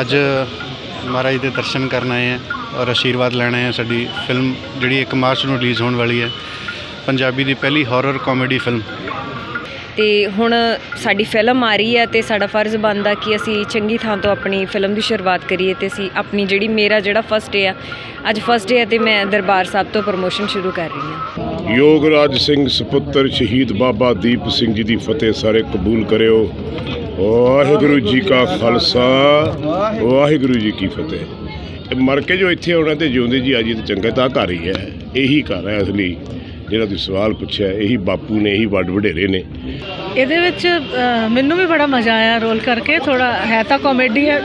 ਅੱਜ ਮਹਾਰਾਜ ਦੇ ਦਰਸ਼ਨ ਕਰਨ ਆਏ ਹਾਂ ਔਰ ਆਸ਼ੀਰਵਾਦ ਲੈਣ ਆਏ ਹਾਂ। ਸਾਡੀ ਫਿਲਮ ਜਿਹੜੀ 1 ਮਾਰਚ ਨੂੰ ਰਿਲੀਜ਼ ਹੋਣ ਵਾਲੀ ਹੈ ਪੰਜਾਬੀ ਦੀ ਪਹਿਲੀ ਹਾਰਰ ਕਾਮੇਡੀ ਫਿਲਮ ਤੇ ਹੁਣ ਸਾਡੀ ਫਿਲਮ ਆ ਰਹੀ ਹੈ ਤੇ ਸਾਡਾ ਫਰਜ਼ ਬਣਦਾ ਕਿ ਅਸੀਂ ਚੰਗੀ ਥਾਂ ਤੋਂ ਆਪਣੀ ਫਿਲਮ ਦੀ ਸ਼ੁਰੂਆਤ ਕਰੀਏ ਤੇ ਅਸੀਂ ਆਪਣੀ ਜਿਹੜੀ ਮੇਰਾ ਜਿਹੜਾ ਫਸਟ ਡੇ ਆ ਅੱਜ ਫਸਟ ਡੇ ਆ ਤੇ ਮੈਂ ਦਰਬਾਰ ਸਾਹਿਬ ਤੋਂ ਪ੍ਰਮੋਸ਼ਨ ਸ਼ੁਰੂ ਕਰ ਰਹੀ ਹਾਂ। ਯੋਗਰਾਜ ਸਿੰਘ ਸੁਪੁੱਤਰ ਸ਼ਹੀਦ ਬਾਬਾ ਦੀਪ ਸਿੰਘ ਜੀ ਦੀ ਫਤਿਹ ਸਾਰੇ ਕਬੂਲ ਕਰਿਓ। ਵਾਹਿਗੁਰੂ ਜੀ ਕਾ ਖਾਲਸਾ। ਵਾਹਿਗੁਰੂ ਜੀ ਕੀ ਫਤਿਹ। ਇਹ ਮਰ ਕੇ ਜੋ ਇੱਥੇ ਆਉਣਾ ਤੇ ਜਿਉਂਦੇ ਜੀ ਆਜੀ ਤੇ ਚੰਗਾ ਤਾਂ ਘਰ ਹੀ ਹੈ। ਇਹੀ ਘਰ ਹੈ ਅਸਲੀ। ਜਿਹੜਾ ਤੁਸੀਂ ਸਵਾਲ ਪੁੱਛਿਆ ਇਹੀ ਬਾਪੂ ਨੇ ਇਹੀ ਵੱਡ ਵਡੇਰੇ ਨੇ। ਇਹਦੇ ਵਿੱਚ ਮੈਨੂੰ ਵੀ ਬੜਾ ਮਜ਼ਾ ਆਇਆ ਰੋਲ ਕਰਕੇ। ਥੋੜਾ ਹੈ ਤਾਂ ਕਾਮੇਡੀ ਹੈ।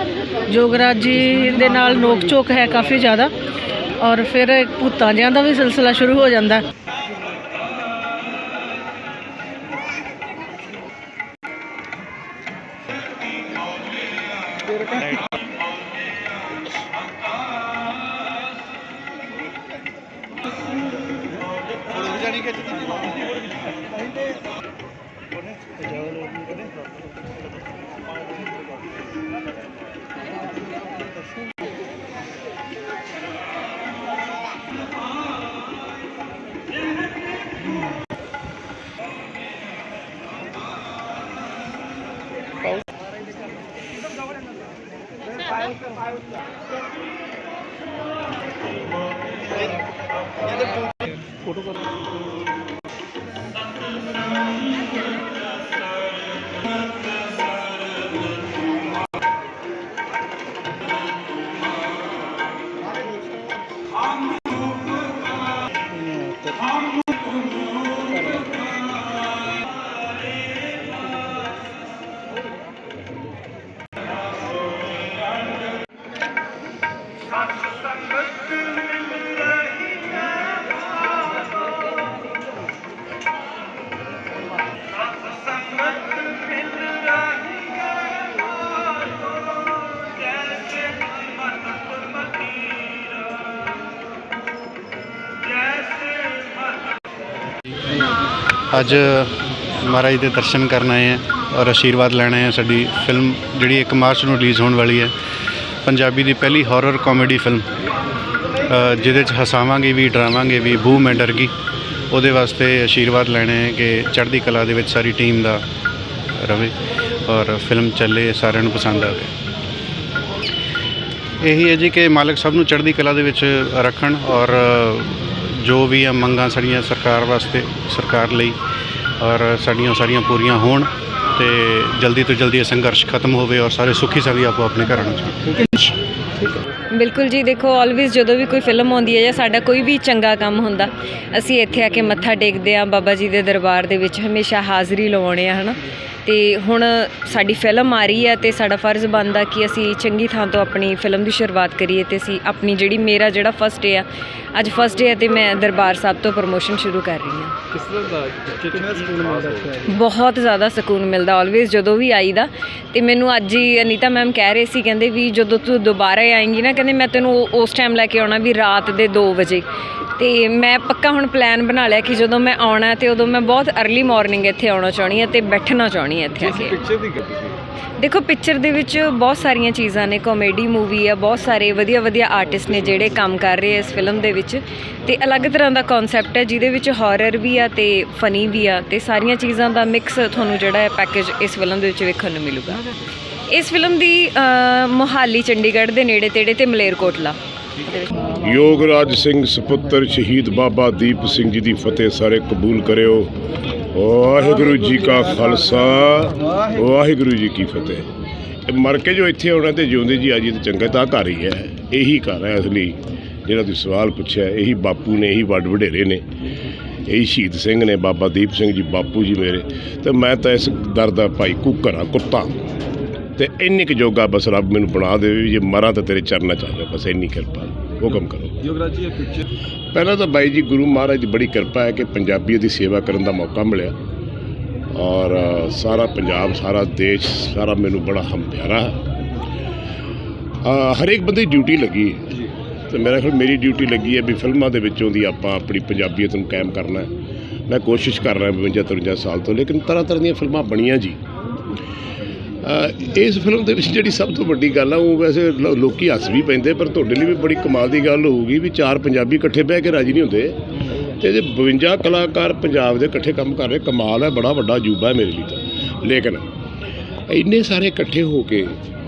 ਜੋਗਰਾਜ ਜੀ ਦੇ ਨਾਲ ਨੋਕ ਝੋਕ ਹੈ ਕਾਫੀ ਜ਼ਿਆਦਾ। ਔਰ ਫਿਰ ਇੱਕ ਭੂਤਾਂ ਜਿਹਾਂ ਦਾ ਵੀ ਸਿਲਸਿਲਾ ਸ਼ੁਰੂ ਹੋ ਜਾਂਦਾ। ਜਾਣੀ ਕਿ ਜਿੱਦੀ ফটো ਅੱਜ ਮਹਾਰਾਜ ਦੇ ਦਰਸ਼ਨ ਕਰਨ ਆਏ ਹਾਂ ਔਰ ਆਸ਼ੀਰਵਾਦ ਲੈਣ ਆਏ ਹਾਂ। ਸਾਡੀ ਫਿਲਮ ਜਿਹੜੀ 1 ਮਾਰਚ ਨੂੰ ਰਿਲੀਜ਼ ਹੋਣ ਵਾਲੀ ਹੈ, ਪੰਜਾਬੀ ਦੀ ਪਹਿਲੀ ਹਾਰਰ ਕਾਮੇਡੀ ਫਿਲਮ ਜਿਹਦੇ 'ਚ ਹਸਾਵਾਂਗੇ ਵੀ, ਡਰਾਵਾਂਗੇ ਵੀ ਬੂ ਮੈਂ ਡਰ ਗਈ। ਉਹਦੇ ਵਾਸਤੇ ਆਸ਼ੀਰਵਾਦ ਲੈਣੇ ਹੈ ਕਿ ਚੜ੍ਹਦੀ ਕਲਾ ਦੇ ਵਿੱਚ ਸਾਰੀ ਟੀਮ ਦਾ ਰਵੇ ਔਰ ਫਿਲਮ ਚੱਲੇ, ਸਾਰਿਆਂ ਨੂੰ ਪਸੰਦ ਆਵੇ। ਇਹੀ ਹੈ ਜੀ ਕਿ ਮਾਲਕ ਸਭ ਨੂੰ ਚੜ੍ਹਦੀ ਕਲਾ ਦੇ ਵਿੱਚ ਰੱਖਣ ਔਰ ਜੋ ਵੀ ਆ ਮੰਗਾਂ ਸਾਡੀਆਂ ਸਰਕਾਰ ਵਾਸਤੇ, ਸਰਕਾਰ ਲਈ, ਔਰ ਸਾਡੀਆਂ ਸਾਰੀਆਂ ਪੂਰੀਆਂ ਹੋਣ ਤੇ ਜਲਦੀ ਤੋਂ ਜਲਦੀ ਇਹ ਸੰਘਰਸ਼ ਖਤਮ ਹੋਵੇ ਔਰ ਸਾਰੇ ਸੁਖੀ ਸਵੀ ਆਪੋ ਆਪਣੇ ਘਰਾਂ ਨੂੰ ਜਾਣ ਬਿਲਕੁਲ ਜੀ, ਦੇਖੋ ਆਲਵੇਜ਼ ਜਦੋਂ ਵੀ ਕੋਈ ਫਿਲਮ ਆਉਂਦੀ ਹੈ ਜਾਂ ਸਾਡਾ ਕੋਈ ਵੀ ਚੰਗਾ ਕੰਮ ਹੁੰਦਾ, ਅਸੀਂ ਇੱਥੇ ਆ ਕੇ ਮੱਥਾ ਟੇਕਦੇ ਆ ਬਾਬਾ ਜੀ ਦੇ ਦਰਬਾਰ ਦੇ ਵਿੱਚ, ਹਮੇਸ਼ਾ ਹਾਜ਼ਰੀ ਲਵਾਉਣੇ ਆ ਹਨਾ? ਤੇ ਹੁਣ ਸਾਡੀ ਫਿਲਮ ਆ ਰਹੀ ਹੈ ਤੇ ਸਾਡਾ ਫਰਜ਼ ਬਣਦਾ ਕਿ ਅਸੀਂ ਚੰਗੀ ਥਾਂ ਤੋਂ ਆਪਣੀ ਫਿਲਮ ਦੀ ਸ਼ੁਰੂਆਤ ਕਰੀਏ ਤੇ ਅਸੀਂ ਆਪਣੀ ਜਿਹੜੀ ਮੇਰਾ ਜਿਹੜਾ ਫਸਟ ਡੇ ਆ ਅੱਜ ਫਸਟ ਡੇ ਆ ਤੇ ਮੈਂ ਦਰਬਾਰ ਸਾਹਿਬ ਤੋਂ ਪ੍ਰਮੋਸ਼ਨ ਸ਼ੁਰੂ ਕਰ ਰਹੀ ਹਾਂ। ਕਿਸ ਤਰ੍ਹਾਂ ਦਾ ਕਿੰਨਾ ਸਕੂਨ ਮਿਲਦਾ ਇੱਥੇ ਬਹੁਤ ਜ਼ਿਆਦਾ ਸਕੂਨ ਮਿਲਦਾ ਆਲਵੇਜ਼ ਜਦੋਂ ਵੀ ਆਈਦਾ। ਤੇ ਮੈਨੂੰ ਅੱਜ ਹੀ ਅਨੀਤਾ ਮੈਮ ਕਹਿ ਰਹੇ ਸੀ ਕਹਿੰਦੇ ਵੀ ਜਦੋਂ ਤੂੰ ਦੁਬਾਰਾ ਆਏਂਗੀ ਨਾ ਕਹਿੰਦੇ ਮੈਂ ਤੈਨੂੰ ਉਸ ਟਾਈਮ ਲੈ ਕੇ ਆਉਣਾ ਵੀ ਰਾਤ ਦੇ 2 ਵਜੇ। ਤੇ ਮੈਂ ਪੱਕਾ ਹੁਣ ਪਲਾਨ ਬਣਾ ਲਿਆ ਕਿ ਜਦੋਂ ਮੈਂ ਆਉਣਾ ਤੇ ਉਦੋਂ ਮੈਂ ਬਹੁਤ अर्ਲੀ ਮਾਰਨਿੰਗ ਇੱਥੇ ਆਉਣਾ ਚਾਹਣੀ ਹਾਂ ਤੇ ਬੈਠਣਾ ਚਾਹਣੀ ਹਾਂ ਇੱਥੇ ਆ ਕੇ। ਪਿਕਚਰ ਦੀ ਗੱਲ ਸੀ ਦੇਖੋ ਪਿਕਚਰ ਦੇ ਵਿੱਚ ਬਹੁਤ ਸਾਰੀਆਂ ਚੀਜ਼ਾਂ ਨੇ ਕਾਮੇਡੀ ਮੂਵੀ ਆ ਬਹੁਤ ਸਾਰੇ ਵਧੀਆ ਵਧੀਆ ਆਰਟਿਸਟ ਨੇ ਜਿਹੜੇ ਕੰਮ ਕਰ ਰਹੇ ਆ ਇਸ ਫਿਲਮ ਦੇ ਵਿੱਚ। ਤੇ ਅਲੱਗ ਤਰ੍ਹਾਂ ਦਾ ਕਨਸੈਪਟ ਹੈ ਜਿਹਦੇ ਵਿੱਚ ਹਾਰਰ ਵੀ ਆ ਤੇ ਫਨੀ ਵੀ ਆ ਤੇ ਸਾਰੀਆਂ ਚੀਜ਼ਾਂ ਦਾ ਮਿਕਸ ਤੁਹਾਨੂੰ ਜਿਹੜਾ ਹੈ ਪੈਕੇਜ ਇਸ ਫਿਲਮ ਦੇ ਵਿੱਚ ਵੇਖਣ ਨੂੰ ਮਿਲੂਗਾ। ਇਸ ਫਿਲਮ ਦੀ ਅ, ਮੋਹਾਲੀ ਚੰਡੀਗੜ੍ਹ ਦੇ ਨੇੜੇ ਤੇੜੇ ਤੇ ਮਲੇਰਕੋਟਲਾ। ਯੋਗਰਾਜ ਸਿੰਘ ਸੁਪੁੱਤਰ ਸ਼ਹੀਦ ਬਾਬਾ ਦੀਪ ਸਿੰਘ ਜੀ ਦੀ ਫਤਿਹ ਸਾਰੇ ਕਬੂਲ ਕਰਿਓ। ਵਾਹਿਗੁਰੂ ਜੀ ਕਾ ਖਾਲਸਾ, ਵਾਹਿਗੁਰੂ ਜੀ ਕੀ ਫਤਿਹ। ਇਹ ਮਰ ਕੇ ਜੋ ਇੱਥੇ ਆਉਣਾ ਤੇ ਜਿਉਂਦੇ ਜੀ ਆਜੀ ਤੇ ਚੰਗਾ ਤਾਂ ਘਰ ਹੀ ਹੈ। ਇਹੀ ਘਰ ਹੈ ਅਸਲੀ। ਜਿਹੜਾ ਤੁਸੀਂ ਸਵਾਲ ਪੁੱਛਿਆ, ਇਹੀ ਬਾਪੂ ਨੇ, ਇਹੀ ਵੱਡ ਵਡੇਰੇ ਨੇ। ਇਹੀ ਸ਼ਹੀਦ ਸਿੰਘ ਨੇ, ਬਾਬਾ ਦੀਪ ਸਿੰਘ ਜੀ, ਬਾਪੂ ਜੀ ਮੇਰੇ। ਤੇ ਮੈਂ ਤਾਂ ਇਸ ਦਰ ਦਾ ਭਾਈ ਕੁੱਕਰ ਆ ਕੁੱਤਾ ਤੇ ਇੰਨੀ ਕੁ ਜੋਗਾ ਬਸ ਰੱਬ ਮੈਨੂੰ ਬਣਾ ਦੇਵੇ ਵੀ ਜੇ ਮਰਾਂ ਤਾਂ ਤੇਰੇ ਚਰਨਾਂ ਚ ਆ ਜਾ ਬਸ ਇੰਨੀ ਕਿਰਪਾ ਹੁਕਮ ਕਰੋ। ਯੋਗਰਾਜ ਜੀ ਇਹ ਪਿਕਚਰ ਪਹਿਲਾਂ ਤਾਂ ਬਾਈ ਜੀ ਗੁਰੂ ਮਹਾਰਾਜ ਦੀ ਬੜੀ ਕਿਰਪਾ ਹੈ ਕਿ ਪੰਜਾਬੀਅਤ ਦੀ ਸੇਵਾ ਕਰਨ ਦਾ ਮੌਕਾ ਮਿਲਿਆ। ਔਰ ਸਾਰਾ ਪੰਜਾਬ ਸਾਰਾ ਦੇਸ਼ ਸਾਰਾ ਮੈਨੂੰ ਬੜਾ ਹਮ ਪਿਆਰਾ ਹੈ। ਅ, ਹਰੇਕ ਬੰਦੇ ਦੀ ਡਿਊਟੀ ਲੱਗੀ ਹੈ। ਤੇ ਮੇਰਾ ਖਿਆਲ ਮੇਰੀ ਡਿਊਟੀ ਲੱਗੀ ਹੈ ਵੀ ਫਿਲਮਾਂ ਦੇ ਵਿੱਚੋਂ ਦੀ ਆਪਾਂ ਆਪਣੀ ਪੰਜਾਬੀਅਤ ਨੂੰ ਕਾਇਮ ਕਰਨਾ ਹੈ। ਮੈਂ ਕੋਸ਼ਿਸ਼ ਕਰ ਰਿਹਾ 52 53 ਸਾਲ ਤੋਂ ਲੇਕਿਨ ਤਰ੍ਹਾਂ ਤਰ੍ਹਾਂ ਦੀਆਂ ਫਿਲਮਾਂ ਬਣੀਆਂ ਜੀ। ਇਸ ਫਿਲਮ ਦੇ ਵਿੱਚ ਜਿਹੜੀ ਸਭ ਤੋਂ ਵੱਡੀ ਗੱਲ ਆ, ਉਹ ਵੈਸੇ ਲੋ- ਲੋਕੀ ਹੱਸ ਵੀ ਪੈਂਦੇ, ਪਰ ਤੁਹਾਡੇ ਲਈ ਵੀ ਬੜੀ ਕਮਾਲ ਦੀ ਗੱਲ ਹੋਊਗੀ ਵੀ ਚਾਰ ਪੰਜਾਬੀ ਇਕੱਠੇ ਬਹਿ ਕੇ ਰਾਜੀ ਨਹੀਂ ਹੁੰਦੇ। ਤੇ ਜੇ 52 ਕਲਾਕਾਰ ਪੰਜਾਬ ਦੇ ਇਕੱਠੇ ਕੰਮ ਕਰ ਰਹੇ, ਕਮਾਲ ਹੈ, ਬੜਾ ਵੱਡਾ ਅਜੂਬਾ ਹੈ ਮੇਰੇ ਲਈ ਤਾਂ। ਲੇਕਿਨ, ਇੰਨੇ ਸਾਰੇ ਇਕੱਠੇ ਹੋ ਕੇ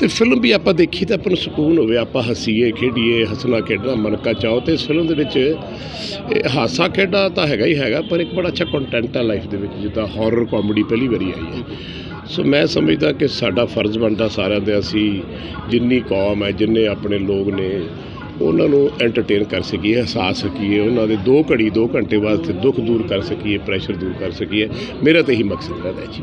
ਤੇ ਫਿਲਮ ਵੀ ਆਪਾਂ ਦੇਖੀ ਤਾਂ ਆਪਾਂ ਨੂੰ ਸਕੂਨ ਹੋਵੇ, ਆਪਾਂ ਹਸੀਏ, ਖੇਡੀਏ, ਹੱਸਣਾ, ਖੇਡਣਾ ਮਨਕਾ ਚਾਹੋ ਤੇ ਇਸ ਫਿਲਮ ਦੇ ਵਿੱਚ, ਇਹ ਹਾਸਾ ਖੇਡਾ ਤਾਂ ਹੈਗਾ ਹੀ ਹੈਗਾ, ਪਰ ਇੱਕ ਬੜਾ ਅੱਛਾ ਕੰਟੈਂਟ ਆ ਲਾਈਫ ਦੇ ਵਿੱਚ, ਜਿੱਦਾਂ ਹਾਰਰ ਕਾਮੇਡੀ ਪਹਿਲੀ ਵਾਰੀ ਆਈ ਹੈ। ਸੋ ਮੈਂ ਸਮਝਦਾ ਕਿ ਸਾਡਾ ਫਰਜ਼ ਬਣਦਾ ਸਾਰਿਆਂ ਦੇ ਅਸੀਂ ਜਿੰਨੀ ਕੌਮ ਹੈ, ਜਿੰਨੇ ਆਪਣੇ ਲੋਕ ਨੇ, ਉਹਨਾਂ ਨੂੰ ਐਂਟਰਟੇਨ ਕਰ ਸਕੀਏ, ਹਸਾ ਸਕੀਏ, ਉਹਨਾਂ ਦੇ ਦੋ ਘੜੀ, ਦੋ ਘੰਟੇ ਵਾਸਤੇ ਦੁੱਖ ਦੂਰ ਕਰ ਸਕੀਏ ਪ੍ਰੈਸ਼ਰ ਦੂਰ ਕਰ ਸਕੀਏ। ਮੇਰਾ ਤਾਂ ਇਹੀ ਮਕਸਦ ਰਹਿੰਦਾ ਜੀ।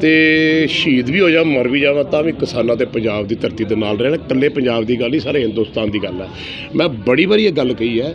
ਤੇ ਸ਼ਹੀਦ ਵੀ ਹੋ ਜਾ, ਮਰ ਵੀ ਜਾਵਾਂ, ਤਾਂ ਵੀ ਕਿਸਾਨਾਂ ਤੇ ਪੰਜਾਬ ਦੀ ਧਰਤੀ ਦੇ ਨਾਲ ਰਹਿਣਾ। ਇਕੱਲੇ ਪੰਜਾਬ ਦੀ ਗੱਲ ਨਹੀਂ, ਸਾਰੇ ਹਿੰਦੁਸਤਾਨ ਦੀ ਗੱਲ ਹੈ ਮੈਂ ਬੜੀ ਵਾਰੀ ਇਹ ਗੱਲ ਕਹੀ ਹੈ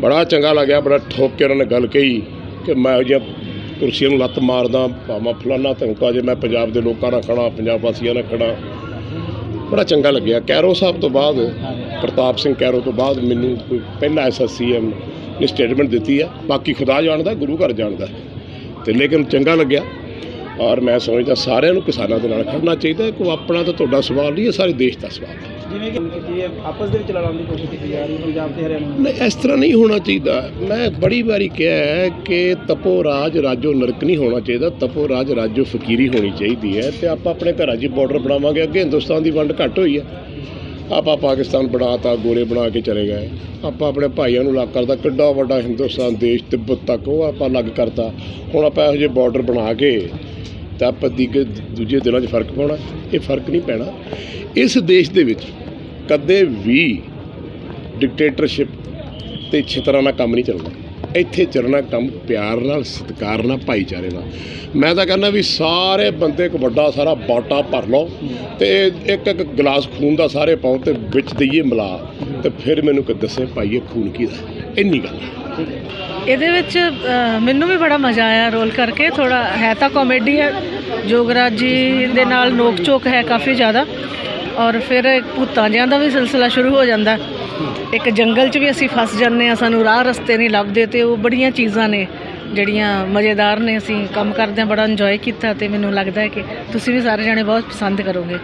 ਬੜਾ ਚੰਗਾ ਲੱਗਿਆ, ਬੜਾ ਠੋਕ ਕੇ ਉਹਨਾਂ ਨੇ ਗੱਲ ਕਹੀ ਕਿ ਮੈਂ ਜੇ ਕੁਰਸੀਆਂ ਨੂੰ ਲੱਤ ਮਾਰਦਾ, ਭਾਵਾਂ ਫਲਾਨਾ ਧਮਕਾ ਜੇ ਮੈਂ ਪੰਜਾਬ ਦੇ ਲੋਕਾਂ ਨਾਲ ਖੜਾ, ਪੰਜਾਬ ਵਾਸੀਆਂ ਨਾਲ ਖੜਾ। ਬੜਾ ਚੰਗਾ ਲੱਗਿਆ। ਕੈਰੋ ਸਾਹਿਬ ਤੋਂ ਬਾਅਦ, ਪ੍ਰਤਾਪ ਸਿੰਘ ਕੈਰੋ ਤੋਂ ਬਾਅਦ ਮੈਨੂੰ ਕੋਈ ਪਹਿਲਾ ਐਸਾ ਸੀਐਮ ਨੇ ਸਟੇਟਮੈਂਟ ਦਿੱਤੀ ਹੈ ਬਾਕੀ ਖੁਦਾ ਜਾਣਦਾ, ਗੁਰੂ ਘਰ ਜਾਣਦਾ। ਤੇ ਲੇਕਿਨ ਚੰਗਾ ਲੱਗਿਆ। ਔਰ ਮੈਂ ਸਮਝਦਾ ਸਾਰਿਆਂ ਨੂੰ ਕਿਸਾਨਾਂ ਦੇ ਨਾਲ ਖੜਨਾ ਚਾਹੀਦਾ ਕੋਈ ਆਪਣਾ ਤਾਂ ਤੁਹਾਡਾ ਸਵਾਲ ਨਹੀਂ ਹੈ, ਸਾਰੇ ਦੇਸ਼ ਦਾ ਸਵਾਲ ਹੈ। ਜਿਵੇਂ ਕਿ ਕੀਤੀ ਹੈ ਆਪਸ ਦੇ ਵਿੱਚ ਲੜਾਉਣ ਦੀ ਕੋਸ਼ਿਸ਼ ਕੀਤੀ ਜਾ ਰਹੀ ਪੰਜਾਬ ਤੇ ਹਰਿਆਣਾ ਨਹੀਂ, ਇਸ ਤਰ੍ਹਾਂ ਨਹੀਂ ਹੋਣਾ ਚਾਹੀਦਾ। ਮੈਂ ਬੜੀ ਵਾਰੀ ਕਿਹਾ ਹੈ ਕਿ ਤਪੋ ਰਾਜ ਰਾਜੋ ਨਰਕ ਨਹੀਂ ਹੋਣਾ ਚਾਹੀਦਾ। ਤਪੋ ਰਾਜ ਰਾਜੋ ਫਕੀਰੀ ਹੋਣੀ ਚਾਹੀਦੀ ਹੈ ਤੇ ਆਪਾਂ ਆਪਣੇ ਘਰਾਂ 'ਚ ਬਾਰਡਰ ਬਣਾਵਾਂਗੇ। ਅੱਗੇ ਹਿੰਦੁਸਤਾਨ ਦੀ ਵੰਡ ਘੱਟ ਹੋਈ ਹੈ। ਆਪਾਂ ਪਾਕਿਸਤਾਨ ਬਣਾਤਾ ਗੋਰੇ ਬਣਾ ਕੇ ਚਲੇ ਗਏ। ਆਪਾਂ ਆਪਣੇ ਭਾਈਆਂ ਨੂੰ ਅਲੱਗ ਕਰਤਾ। ਕਿੱਡਾ ਵੱਡਾ ਹਿੰਦੁਸਤਾਨ ਦੇਸ਼ ਤਿੱਬਤ ਤੱਕ ਉਹ ਆਪਾਂ ਅਲੱਗ ਕਰਤਾ। ਹੁਣ ਆਪਾਂ ਇਹੋ ਜਿਹੇ ਬਾਰਡਰ ਬਣਾ ਕੇ ਤਾਂ ਆਪਾਂ ਦੀਗੇ ਦੂਜੇ ਦਿਨਾਂ 'ਚ ਫ਼ਰਕ ਪਾਉਣਾ, ਇਹ ਫ਼ਰਕ ਨਹੀਂ ਪੈਣਾ। ਇਸ ਦੇਸ਼ ਦੇ ਵਿੱਚ ਕਦੇ ਵੀ ਡਿਕਟੇਟਰਸ਼ਿਪ ਤੇ ਛਿਤਰਾਂ ਕੰਮ ਨਹੀਂ ਚੱਲਦਾ। ਇੱਥੇ ਚੱਲਣਾ ਕੰਮ ਪਿਆਰ ਨਾਲ, ਸਤਿਕਾਰ ਨਾਲ, ਭਾਈਚਾਰੇ ਨਾਲ। ਮੈਂ ਤਾਂ ਕਹਿੰਦਾ ਵੀ ਸਾਰੇ ਬੰਦੇ ਇੱਕ ਵੱਡਾ ਸਾਰਾ ਬਾਟਾ ਭਰ ਲਓ ਤੇ ਇੱਕ ਇੱਕ ਗਲਾਸ ਖੂਨ ਦਾ ਸਾਰੇ ਪਾਓ ਤੇ ਵਿੱਚ ਦਈਏ ਮਿਲਾ। ਤੇ ਫਿਰ ਮੈਨੂੰ ਕਿ ਦੱਸੇ ਭਾਈ ਇਹ ਖੂਨ ਕਿਹਦਾ ਇੰਨੀ ਗੱਲ ਹੈ। ਇਹਦੇ ਵਿੱਚ ਮੈਨੂੰ ਵੀ ਬੜਾ ਮਜ਼ਾ ਆਇਆ ਰੋਲ ਕਰਕੇ। ਥੋੜਾ ਹੈ ਤਾਂ ਕਾਮੇਡੀ ਹੈ। ਜੋਗਰਾਜ ਜੀ ਦੇ ਨਾਲ ਨੋਕ ਝੋਕ ਹੈ ਕਾਫੀ ਜ਼ਿਆਦਾ। ਔਰ ਫਿਰ ਭੂਤਾਂ ਜਿਹਾਂ ਦਾ ਵੀ ਸਿਲਸਿਲਾ ਸ਼ੁਰੂ ਹੋ ਜਾਂਦਾ। ਇੱਕ ਜੰਗਲ 'ਚ ਵੀ ਅਸੀਂ ਫਸ ਜਾਂਦੇ ਆ ਸਾਨੂੰ ਰਾਹ ਰਸਤੇ ਨਹੀਂ ਲੱਭਦੇ ਤੇ ਉਹ ਬੜੀਆਂ ਚੀਜ਼ਾਂ ਨੇ, ਜਿਹੜੀਆਂ ਮਜ਼ੇਦਾਰ ਨੇ। ਅਸੀਂ ਕੰਮ ਕਰਦੇ ਕਰਦਿਆਂ ਬੜਾ ਇੰਜੋਏ ਕੀਤਾ ਤੇ ਮੈਨੂੰ ਲੱਗਦਾ ਹੈ ਕਿ ਤੁਸੀਂ ਵੀ ਸਾਰੇ ਜਣੇ ਬਹੁਤ ਪਸੰਦ ਕਰੋਗੇ।